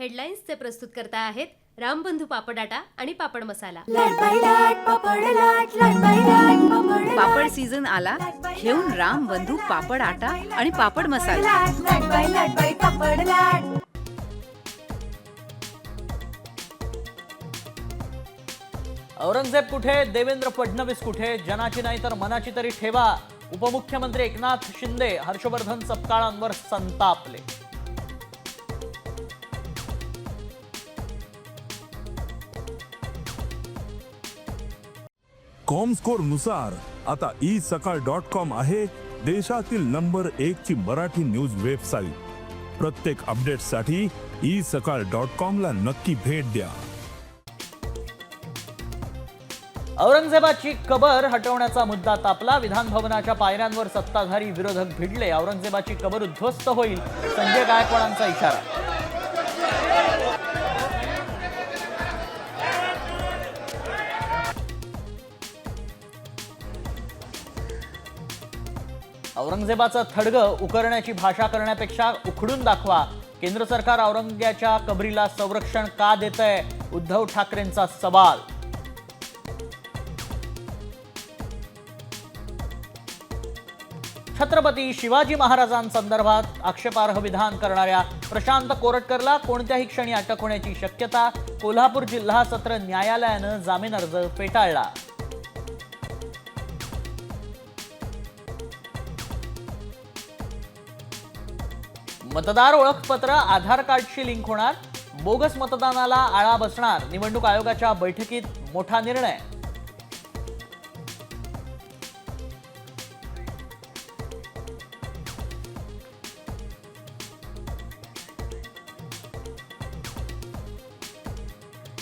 हेडलाईन्सचे प्रस्तुत करता आहेत रामबंधू पापडाटा आणि पापड मसाला. पापड सीझन आला घेऊन राम बंधू पापड आटा आणि पापड मसाला औरंगजेब कुठे देवेंद्र फडणवीस कुठे जनाची नाही तर मनाची तरी ठेवा. उपमुख्यमंत्री एकनाथ शिंदे हर्षवर्धन सपकाळांवर संतापले. कॉमनुसार आता ई सकाळ डॉट कॉम आहे देशातील नंबर एक ची मराठी न्यूज वेबसाईट प्रत्येक अपडेटसाठी ई सकाळ डॉट कॉम ला नक्की भेट द्या. औरंगजेबाची कबर हटवण्याचा मुद्दा तापला विधान भवनाच्या पायऱ्यांवर सत्ताधारी विरोधक भिडले औरंगजेबाची कबर उद्ध्वस्त होईल संजय गायकवाडांचा इशारा. औरंगजेबाचं थडगं उकरण्याची भाषा करण्यापेक्षा उखडून दाखवा. केंद्र सरकार औरंग्याच्या कबरीला संरक्षण का देतंय? उद्धव ठाकरेंचा सवाल. छत्रपती शिवाजी महाराजांसंदर्भात आक्षेपार्ह विधान करणाऱ्या प्रशांत कोरटकरला कोणत्याही क्षणी अटक होण्याची शक्यता कोल्हापूर जिल्हा सत्र न्यायालयानं जामीन अर्ज फेटाळला. मतदार ओळखपत्र आधार कार्डशी लिंक होणार. बोगस मतदानाला आळा बसणार. निवडणूक आयोगाच्या बैठकीत मोठा निर्णय.